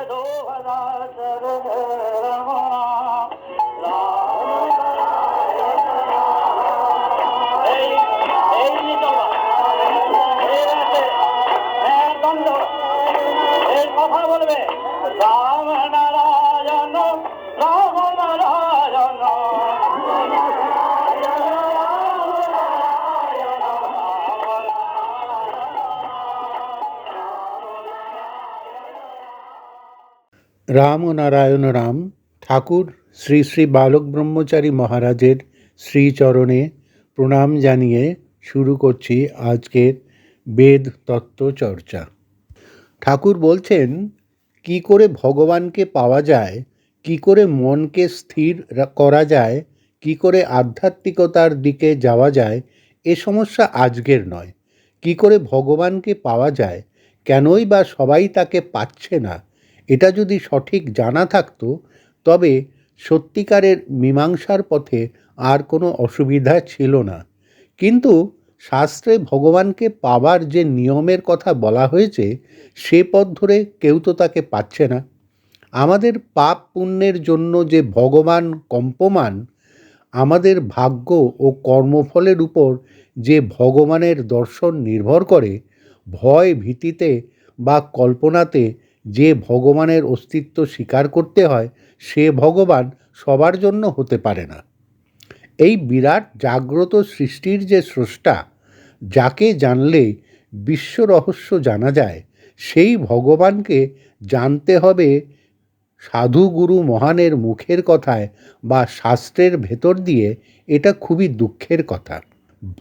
हला कर রাম ও নারায়ণ রাম ঠাকুর শ্রী শ্রী বালক ব্রহ্মচারী মহারাজের শ্রীচরণে প্রণাম জানিয়ে শুরু করছি আজকের বেদ তত্ত্ব চর্চা। ঠাকুর বলছেন, কি করে ভগবানকে পাওয়া যায়, কি করে মনকে স্থির করা যায়, কি করে আধ্যাত্মিকতার দিকে যাওয়া যায়, এ সমস্যা আজকের নয়। কি করে ভগবানকে পাওয়া যায়, কেনই বা সবাই তাকে পাচ্ছে না এটা যদি সঠিক জানা থাকতো, তবে সত্যিকারের মীমাংসার পথে আর কোনো অসুবিধা ছিল না। কিন্তু শাস্ত্রে ভগবানকে পাবার যে নিয়মের কথা বলা হয়েছে, সে পথ ধরে কেউ তো তাকে পাচ্ছে না। আমাদের পাপ পুণ্যের জন্য যে ভগবান কম্পমান, আমাদের ভাগ্য ও কর্মফলের উপর যে ভগবানের দর্শন নির্ভর করে, ভয় ভীতিতে বা কল্পনাতে যে ভগবানের অস্তিত্ব স্বীকার করতে হয়, সে ভগবান সবার জন্য হতে পারে না। এই বিরাট জাগ্রত সৃষ্টির যে স্রষ্টা, যাকে জানলে বিশ্ব রহস্য জানা যায়, সেই ভগবানকে জানতে হবে সাধু গুরু মহানের মুখের কথায় বা শাস্ত্রের ভেতর দিয়ে এটা খুবই দুঃখের কথা।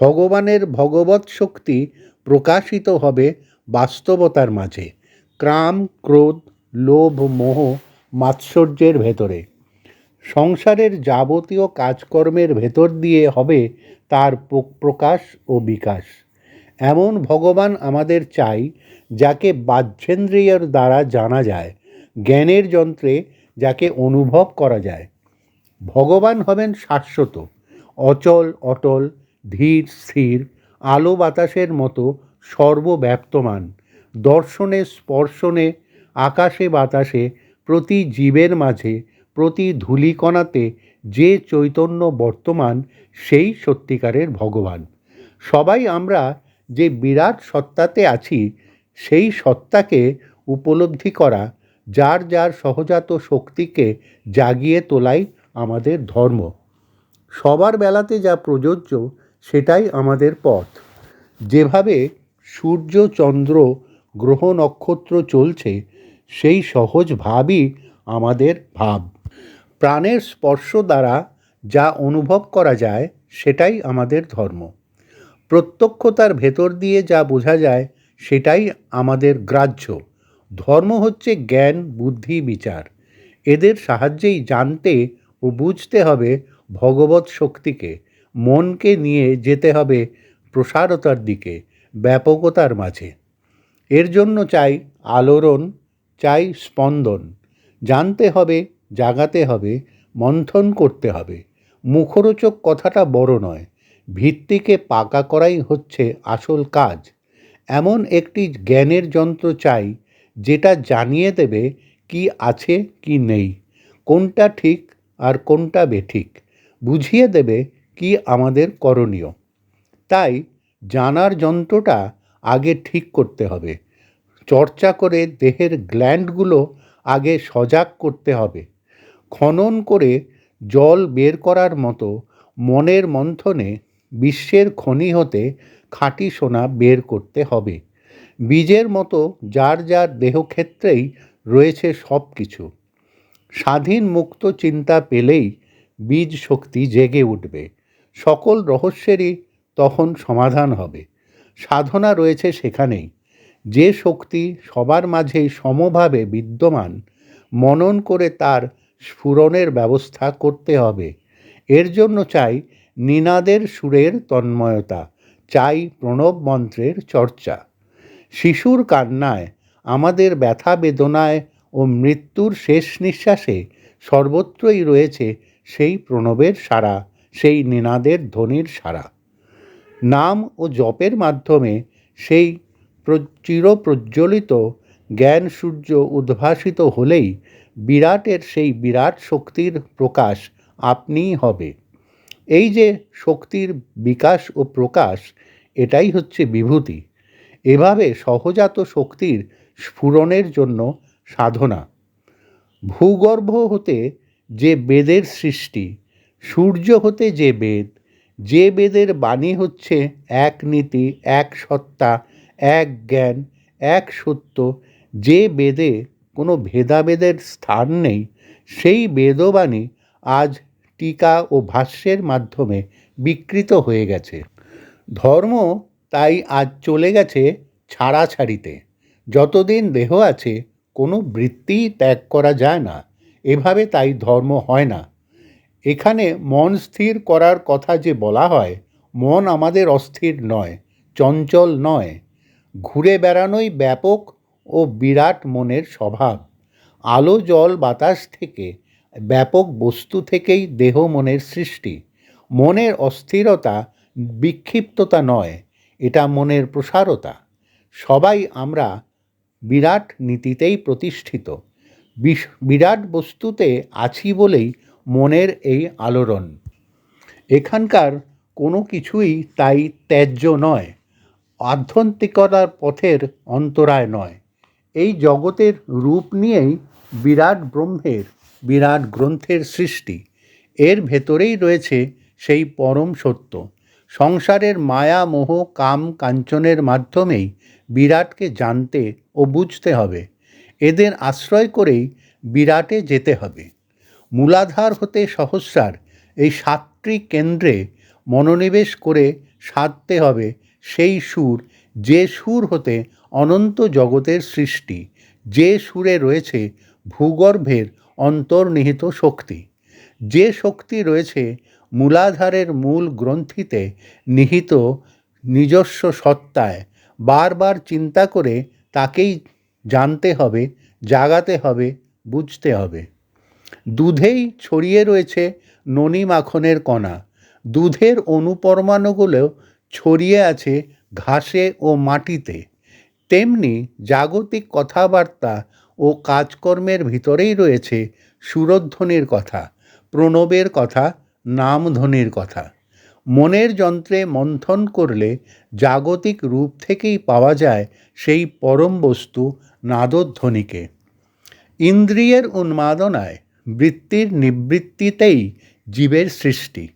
ভগবানের ভগবত শক্তি প্রকাশিত হবে বাস্তবতার মাঝে। ক্রাম, ক্রোধ, লোভ, মোহ, মাৎসর্যের ভেতরে। সংসারের যাবতীয় কাজকর্মের ভেতর দিয়ে হবে তার প্র- প্রকাশ ও বিকাশ। এমন ভগবান আমাদের চাই, যাকে বাহ্যেন্দ্রিয়ের দ্বারা জানা যায়, জ্ঞানের যন্ত্রে যাকে অনুভব করা যায়। ভগবান হবেন শাশ্বত, অচল, অটল, ধীর, স্থির, আলো বাতাসের মতো সর্বব্যাপ্তমান। দর্শনে, স্পর্শনে, আকাশে, বাতাসে, প্রতি জীবের মাঝে, প্রতি ধূলিকণাতে যে চৈতন্য বর্তমান, সেই সত্যিকারের ভগবান। সবাই আমরা যে বিরাট সত্তাতে আছি, সেই সত্তাকে উপলব্ধি করা, যার যার সহজাত শক্তিকে জাগিয়ে তোলাই আমাদের ধর্ম। সবার বেলাতে যা প্রযোজ্য, সেটাই আমাদের পথ। যেভাবে সূর্য, চন্দ্র গ্রহ নক্ষত্র চলছে, সেই সহজ ভাবই আমাদের ভাব। প্রাণের স্পর্শ দ্বারা যা অনুভব করা যায়, সেটাই আমাদের ধর্ম। প্রত্যক্ষতার ভেতর দিয়ে যা বোঝা যায়, সেটাই আমাদের গ্রাহ্য। ধর্ম হচ্ছে জ্ঞান, বুদ্ধি, বিচার। এদের সাহায্যেই জানতে ও বুঝতে হবে ভগবত শক্তিকে। মনকে নিয়ে যেতে হবে প্রসারতার দিকে, ব্যাপকতার মাঝে। এর জন্য চাই আলোড়ন, চাই স্পন্দন। জানতে হবে, জাগাতে হবে, মন্থন করতে হবে। মুখরোচক কথাটা বড় নয়, ভিত্তিকে পাকা করাই হচ্ছে আসল কাজ। এমন একটি জ্ঞানের যন্ত্র চাই, যেটা জানিয়ে দেবে কি আছে, কি নেই, কোনটা ঠিক আর কোনটা বেঠিক, বুঝিয়ে দেবে কি আমাদের করণীয়। তাই জানার যন্ত্রটা আগে ঠিক করতে হবে। চর্চা করে দেহের গ্ল্যান্ডগুলো আগে সজাগ করতে হবে। খনন করে জল বের করার মতো মনের মন্থনে বিশ্বের খনি হতে খাঁটি সোনা বের করতে হবে। বীজের মতো যার যার দেহক্ষেত্রেই রয়েছে সব কিছু স্বাধীন মুক্ত চিন্তা পেলেই বীজ শক্তি জেগে উঠবে। সকল রহস্যেরই তখন সমাধান হবে। সাধনা রয়েছে সেখানেই। যে শক্তি সবার মাঝেই সমভাবে বিদ্যমান, মনন করে তার স্ফুরণের ব্যবস্থা করতে হবে। এর জন্য চাই নিনাদের সুরের তন্ময়তা, চাই প্রণব মন্ত্রের চর্চা। শিশুর কান্নায়, আমাদের ব্যথা বেদনায় ও মৃত্যুর শেষ নিঃশ্বাসে সর্বত্রই রয়েছে সেই প্রণবের সারা সেই নিনাদের ধ্বনির সারা নাম ও জপের মাধ্যমে সেই প্র- চিরপ্রজ্বলিত জ্ঞান সূর্য উদ্ভাসিত হলেই বিরাটের সেই বিরাট শক্তির প্রকাশ আপনিই হবে। এই যে শক্তির বিকাশ ও প্রকাশ, এটাই হচ্ছে বিভূতি। এভাবে সহজাত শক্তির স্ফুরণের জন্য সাধনা। ভূগর্ভ হতে যে বেদের সৃষ্টি, সূর্য হতে যে বেদ যে বেদের বাণী হচ্ছে এক নীতি, এক সত্তা, এক জ্ঞান, এক সত্য, যে বেদে কোনো ভেদাভেদের স্থান নেই, সেই বেদবাণী আজ টিকা ও ভাষ্যের মাধ্যমে বিকৃত হয়ে গেছে। ধর্ম তাই আজ চলে গেছে ছাড়াছাড়িতে। যতদিন দেহ আছে, কোনো বৃত্তিই ত্যাগ করা যায় না। এভাবে তাই ধর্ম হয় না। এখানে মন স্থির করার কথা যে বলা হয়, মন আমাদের অস্থির নয়, চঞ্চল নয়। ঘুরে বেড়ানোই ব্যাপক ও বিরাট মনের স্বভাব। আলো, জল, বাতাস থেকে, ব্যাপক বস্তু থেকেই দেহ মনের সৃষ্টি। মনের অস্থিরতা বিক্ষিপ্ততা নয়, এটা মনের প্রসারতা। সবাই আমরা বিরাট নীতিতেই প্রতিষ্ঠিত। বিরাট বস্তুতে আছি বলেই মনের এই আলোড়ন। এখানকার কোনো কিছুই তাই ত্যায্য নয় আধ্যন্তিকতার পথের অন্তরায় নয়। এই জগতের রূপ নিয়েই বিরাট ব্রহ্মের, বিরাট গ্রন্থের সৃষ্টি। এর ভেতরেই রয়েছে সেই পরম সত্য। সংসারের মায়া, মোহ, কাম, কাঞ্চনের মাধ্যমেই বিরাটকে জানতে ও বুঝতে হবে। এদের আশ্রয় করেই বিরাটে যেতে হবে। মূলাধার হতে সহস্রার এই সাতটি কেন্দ্রে মনোনিবেশ করে সাধতে হবে সেই সুর, যে সুর হতে অনন্ত জগতের সৃষ্টি, যে সুরে রয়েছে ভূগর্ভের অন্তর্নিহিত শক্তি। যে শক্তি রয়েছে মূলাধারের মূল গ্রন্থিতে নিহিত নিজস্ব সত্তায়, বারবার চিন্তা করে তাকেই জানতে হবে, জাগাতে হবে, বুঝতে হবে। দুধেই ছড়িয়ে রয়েছে ননি মাখনের কণা। দুধের অনুপরমাণুগুলো ছড়িয়ে আছে ঘাসে ও মাটিতে। তেমনি জাগতিক কথাবার্তা ও কাজকর্মের ভিতরেই রয়েছে সুরধ্বনির কথা, প্রণবের কথা, নামধ্বনির কথা। মনের যন্ত্রে মন্থন করলে জাগতিক রূপ থেকেই পাওয়া যায় সেই পরম বস্তু নাদধ্বনিকে। ইন্দ্রিয়ের উন্মাদনায় বৃত্তির নিবৃত্তিতেই জীবের সৃষ্টি।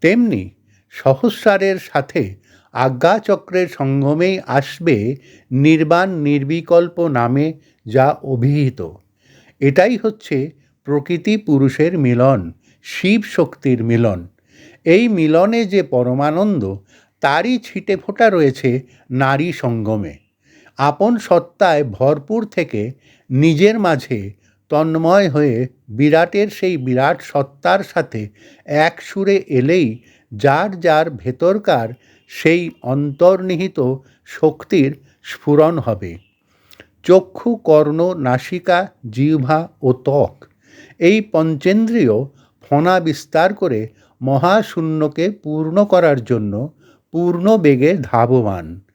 তেমনি সহস্রারের সাথে আজ্ঞাচক্রের সঙ্গমেই আসবে নির্বাণ নির্বিকল্প নামে যা অভিহিত। এটাই হচ্ছে প্রকৃতি পুরুষের মিলন, শিব শক্তির মিলন। এই মিলনে যে পরমানন্দ, তারই ছিটে ফোটা রয়েছে নারী সঙ্গমে। আপন সত্তায় ভরপুর থেকে নিজের মাঝে তন্ময় হয়ে বিরাটের সেই বিরাট সত্তার সাথে এক সুরে এলেই যার যার ভেতরকার সেই অন্তর্নিহিত শক্তির স্ফুরণ হবে। চক্ষু, কর্ণ, নাসিকা, জিহ্বা ও ত্বক এই পঞ্চেন্দ্রিয় ফণা বিস্তার করে মহাশূন্যকে পূর্ণ করার জন্য পূর্ণ বেগে ধাবমান।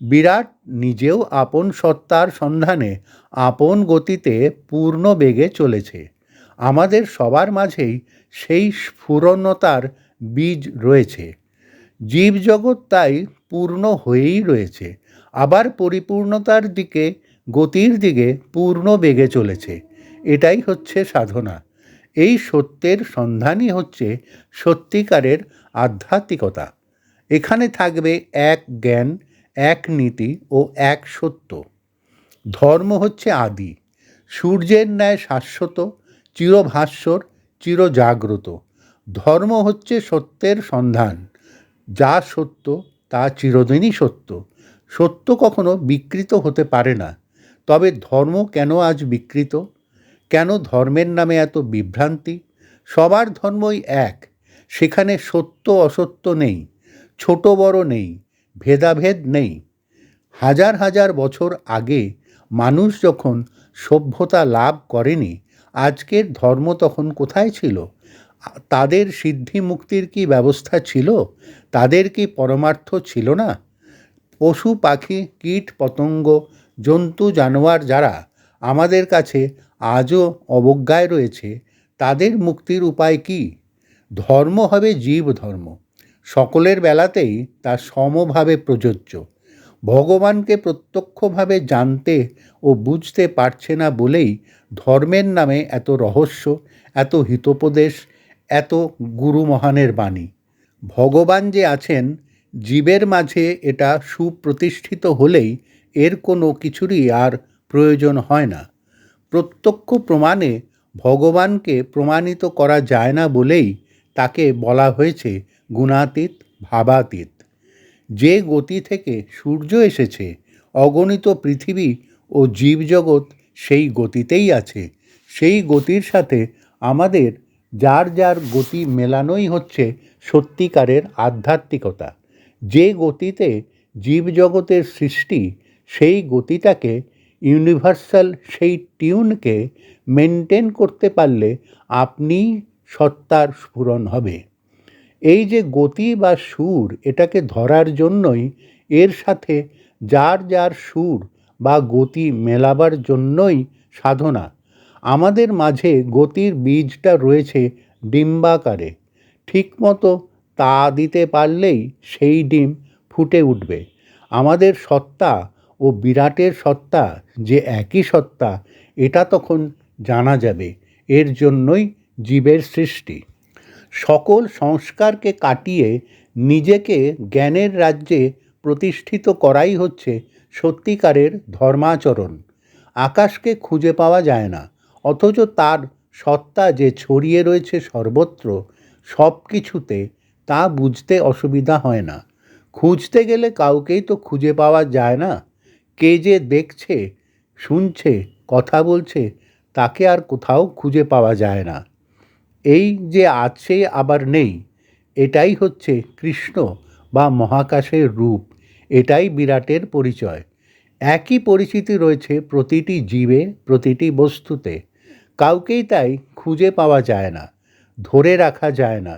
বিরাট নিজেও আপন সত্তার সন্ধানে আপন গতিতে পূর্ণ বেগে চলেছে। আমাদের সবার মাঝেই সেই স্ফুরণতার বীজ রয়েছে। জীবজগৎ তাই পূর্ণ হয়েই রয়েছে। আবার পরিপূর্ণতার দিকে, গতির দিকে পূর্ণ বেগে চলেছে। এটাই হচ্ছে সাধনা। এই সত্যের সন্ধানই হচ্ছে সত্যিকারের আধ্যাত্মিকতা। এখানে থাকবে এক জ্ঞান এক নীতি ও এক সত্য। ধর্ম হচ্ছে আদি। সূর্যের ন্যায় শাশ্বত, চিরভাস্বর, চিরজাগ্রত। ধর্ম হচ্ছে সত্যের সন্ধান। যা সত্য, তা চিরদিনই সত্য। সত্য কখনো বিকৃত হতে পারে না। তবে ধর্ম কেন আজ বিকৃত? কেন ধর্মের নামে এত বিভ্রান্তি? সবার ধর্মই এক। সেখানে সত্য অসত্য নেই। ছোট বড় নেই। ভেদাভেদ নেই। হাজার হাজার বছর আগে মানুষ যখন সভ্যতা লাভ করেনি, আজকের ধর্ম তখন কোথায় ছিল? তাদের সিদ্ধি মুক্তির কি ব্যবস্থা ছিল? তাদের কি পরমার্থ ছিল না? পশু, পাখি, কীট, পতঙ্গ, জন্তু, জানোয়ার যারা আমাদের কাছে আজও অবজ্ঞায় রয়েছে, তাদের মুক্তির উপায় কি? ধর্ম হবে জীব ধর্ম সকলের বেলাতেই তা সমভাবে প্রযোজ্য। ভগবানকে প্রত্যক্ষভাবে জানতে ও বুঝতে পারছে না বলেই ধর্মের নামে এত রহস্য, এত হিতোপদেশ, এত গুরু মহানের বাণী। ভগবান যে আছেন, জীবের মাঝে এটা সুপ্রতিষ্ঠিত হলেই এর কোনো কিছুরই আর প্রয়োজন হয় না। প্রত্যক্ষ প্রমাণে ভগবানকে প্রমাণিত করা যায় না বলেই তাকে বলা হয়েছে গুণাতীত, ভাবাতীত। যে গতি থেকে সূর্য এসেছে, অগণিত পৃথিবী ও জীবজগৎ সেই গতিতেই আছে। সেই গতির সাথে আমাদের যার যার গতি মেলানোই হচ্ছে সত্যিকারের আধ্যাত্মিকতা। যে গতিতে জীবজগতের সৃষ্টি, সেই গতিটাকে ইউনিভার্সাল, সেই টিউনকে মেনটেন করতে পারলে আপনি সত্তার স্ফুরণ হবে। এই যে গতি বা সুর এটাকে ধরার জন্যই এর সাথে যার যার সুর বা গতি মেলাবার জন্যই সাধনা। আমাদের মাঝে গতির বীজটা রয়েছে ডিম্বাকারে। ঠিকমতো তা দিতে পারলেই সেই ডিম ফুটে উঠবে। আমাদের সত্তা ও বিরাটের সত্তা যে একই সত্তা, এটা তখন জানা যাবে। এর জন্যই জীবের সৃষ্টি। সকল সংস্কারকে কাটিয়ে নিজেকে জ্ঞানের রাজ্যে প্রতিষ্ঠিত করাই হচ্ছে সত্যিকারের ধর্মাচরণ। আকাশকে খুঁজে পাওয়া যায় না, অথচ তার সত্তা যে ছড়িয়ে রয়েছে সর্বত্র, সব কিছুতে তা বুঝতে অসুবিধা হয় না। খুঁজতে গেলে কাউকেই তো খুঁজে পাওয়া যায় না। কে যে দেখছে, শুনছে, কথা বলছে, তাকে আর কোথাও খুঁজে পাওয়া যায় না। এই যে আছে আবার নেই, এটাই হচ্ছে কৃষ্ণ বা মহাকাশের রূপ, এটাই বিরাটের পরিচয়। একই পরিচিতি রয়েছে প্রতিটি জীবে, প্রতিটি বস্তুতে। কাউকেই তাই খুঁজে পাওয়া যায় না, ধরে রাখা যায় না।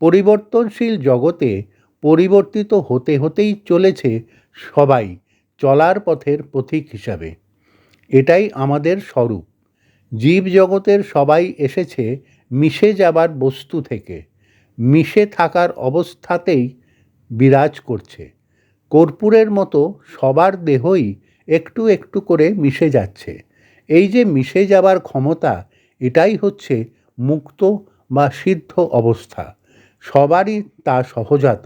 পরিবর্তনশীল জগতে পরিবর্তিত হতে হতেই চলেছে সবাই চলার পথের পথিক হিসাবে। এটাই আমাদের স্বরূপ। জীবজগতের সবাই এসেছে মিশে যাবার বস্তু থেকে, মিশে থাকার অবস্থাতেই বিরাজ করছে। কর্পূরের মতো সবার দেহই একটু একটু করে মিশে যাচ্ছে। এই যে মিশে যাবার ক্ষমতা, এটাই হচ্ছে মুক্ত বা সিদ্ধ অবস্থা। সবারই তা সহজাত।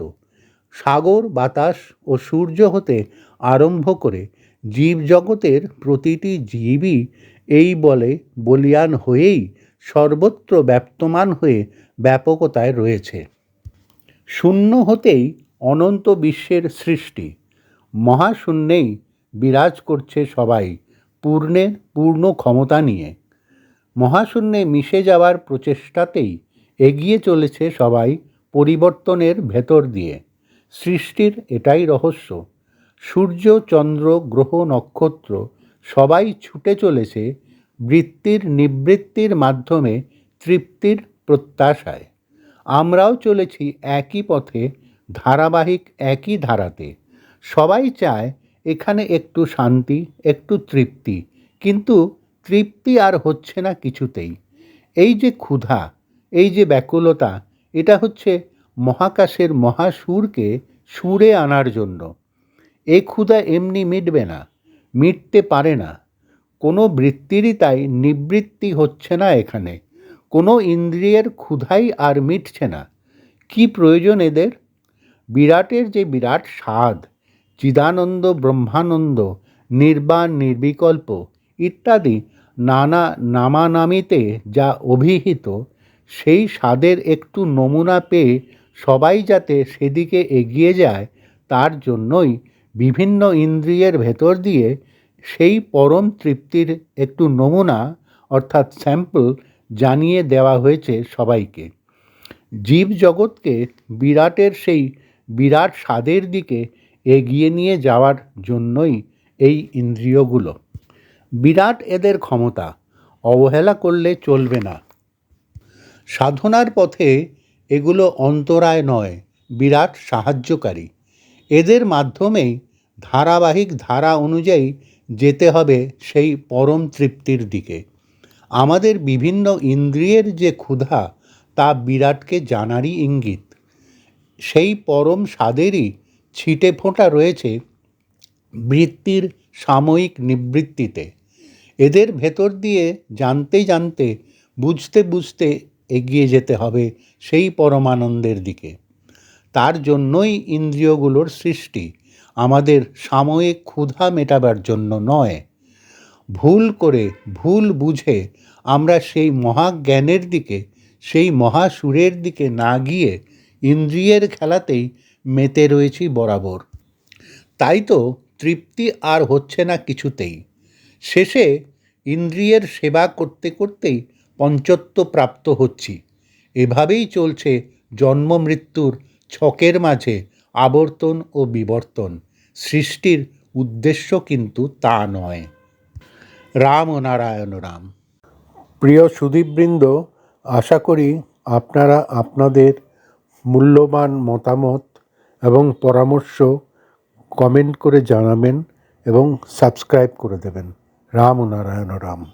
সাগর, বাতাস ও সূর্য হতে আরম্ভ করে জীবজগতের প্রতিটি জীবই এই বলে বলিয়ান হয়েই সর্বত্র ব্যপ্তমান হয়ে ব্যাপকতায় রয়েছে। শূন্য হতেই অনন্ত বিশ্বের সৃষ্টি। মহাশূন্যেই বিরাজ করছে সবাই পূর্ণের পূর্ণ ক্ষমতা নিয়ে। মহাশূন্যে মিশে যাওয়ার প্রচেষ্টাতেই এগিয়ে চলেছে সবাই পরিবর্তনের ভেতর দিয়ে। সৃষ্টির এটাই রহস্য। সূর্য, চন্দ্র, গ্রহ, নক্ষত্র সবাই ছুটে চলেছে বৃত্তির নিবৃত্তির মাধ্যমে তৃপ্তির প্রত্যাশায়। আমরাও চলেছি একই পথে, ধারাবাহিক একই ধারাতে। সবাই চায় এখানে একটু শান্তি, একটু তৃপ্তি, কিন্তু তৃপ্তি আর হচ্ছে না কিছুতেই। এই যে ক্ষুধা, এই যে ব্যাকুলতা, এটা হচ্ছে মহাকাশের মহাসুরকে সুরে আনার জন্য। এ ক্ষুধা এমনি মিটবে না, মিটতে পারে না। কোনো বৃত্তিরই তাই নিবৃত্তি হচ্ছে না এখানে। কোনো ইন্দ্রিয়ের ক্ষুধাই আর মিটছে না। কি প্রয়োজন এদের? বিরাটের যে বিরাট স্বাদ, চিদানন্দ, ব্রহ্মানন্দ, নির্বাণ, নির্বিকল্প ইত্যাদি নানা নামানামিতে যা অভিহিত, সেই স্বাদের একটু নমুনা পেয়ে সবাই যাতে সেদিকে এগিয়ে যায়, তার জন্যই বিভিন্ন ইন্দ্রিয়ের ভেতর দিয়ে সেই পরম তৃপ্তির একটু নমুনা, অর্থাৎ স্যাম্পল, জানিয়ে দেওয়া হয়েছে সবাইকে। জীবজগৎকে বিরাটের সেই বিরাট স্বাদের দিকে এগিয়ে নিয়ে যাওয়ার জন্যই এই ইন্দ্রিয়গুলো। বিরাট এদের ক্ষমতা, অবহেলা করলে চলবে না। সাধনার পথে এগুলো অন্তরায় নয়, বিরাট সাহায্যকারী। এদের মাধ্যমেই ধারাবাহিক ধারা অনুযায়ী যেতে হবে সেই পরম তৃপ্তির দিকে। আমাদের বিভিন্ন ইন্দ্রিয়ের যে ক্ষুধা, তা বিরাটকে জানারই ইঙ্গিত। সেই পরম স্বাদেরই ছিটে ফোঁটা রয়েছে বৃত্তির সাময়িক নিবৃত্তিতে। এদের ভেতর দিয়ে জানতে জানতে, বুঝতে বুঝতে এগিয়ে যেতে হবে সেই পরমানন্দের দিকে। তার জন্যই ইন্দ্রিয়গুলোর সৃষ্টি আমাদের সাময়িক ক্ষুধা মেটাবার জন্য নয়। ভুল করে ভুল বুঝে আমরা সেই মহাজ্ঞানের দিকে, সেই মহাসুরের দিকে না গিয়ে ইন্দ্রিয়ের খেলাতেই মেতে রয়েছি বরাবর। তাই তো তৃপ্তি আর হচ্ছে না কিছুতেই। শেষে ইন্দ্রিয়ের সেবা করতে করতেই পঞ্চত্ব প্রাপ্ত হচ্ছি। এভাবেই চলছে জন্ম মৃত্যুর ছকের মাঝে আবর্তন ও বিবর্তন। সৃষ্টির উদ্দেশ্য কিন্তু তা নয়। রাম ও নারায়ণ রাম। প্রিয় সুদীপবৃন্দ, আশা করি আপনারা আপনাদের মূল্যবান মতামত এবং পরামর্শ কমেন্ট করে জানাবেন এবং সাবস্ক্রাইব করে দেবেন। রাম ও নারায়ণ রাম।